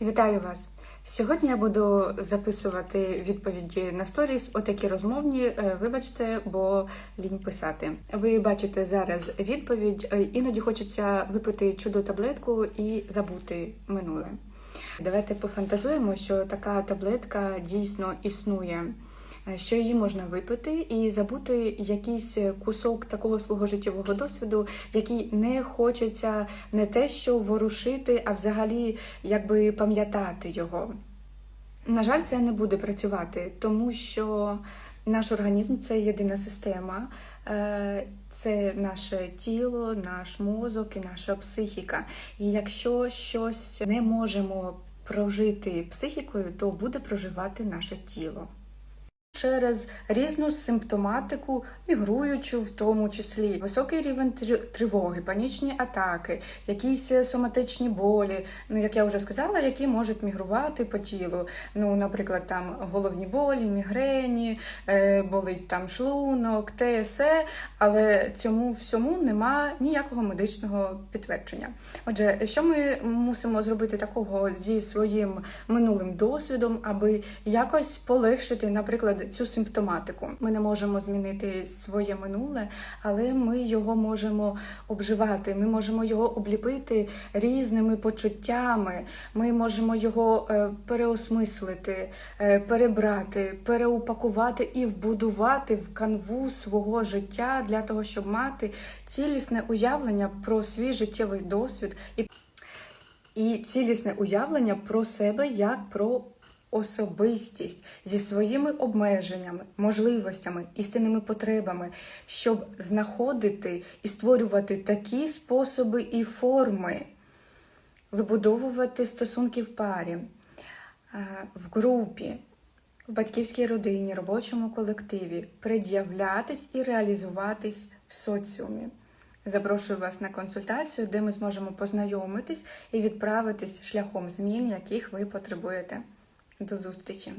Вітаю вас! Сьогодні я буду записувати відповіді на сторіс, отакі розмовні. Е, Вибачте, бо лінь писати. Ви бачите зараз відповідь. Е, Іноді хочеться випити чудо таблетку і забути минуле. Давайте пофантазуємо, що така таблетка дійсно існує. Е, Що її можна випити і забути якийсь кусок такого свого життєвого досвіду, який не хочеться не те, що ворушити, а взагалі якби пам'ятати його. На жаль, це не буде працювати, тому що наш організм це єдина система, е, це наше тіло, наш мозок і наша психіка. І якщо щось не можемо прожити психікою, то буде проживати наше тіло. Через різну симптоматику, мігруючу, в тому числі високий рівень тр- тривоги, панічні атаки, якісь е, соматичні болі, ну як я вже сказала, які можуть мігрувати по тілу. Ну, наприклад, там головні болі, мігрені, е, болить там шлунок, те, все, але цьому всьому нема ніякого медичного підтвердження. Отже, що ми мусимо зробити такого зі своїм минулим досвідом, аби якось полегшити, наприклад, цю симптоматику. Ми не можемо змінити своє минуле, але ми його можемо обживати. Ми можемо його обліпити різними почуттями. Ми можемо його е, переосмислити, е, перебрати, переупакувати і вбудувати в канву свого життя для того, щоб мати цілісне уявлення про свій життєвий досвід і і цілісне уявлення про себе як про особистість зі своїми обмеженнями, можливостями, істинними потребами, щоб знаходити і створювати такі способи і форми, вибудовувати стосунки в парі, е, в групі. В батьківській родині, робочому колективі пред'являтись і реалізуватись в соціумі. Запрошую вас на консультацію, де ми зможемо познайомитись і відправитись шляхом змін, яких ви потребуєте. До зустрічі!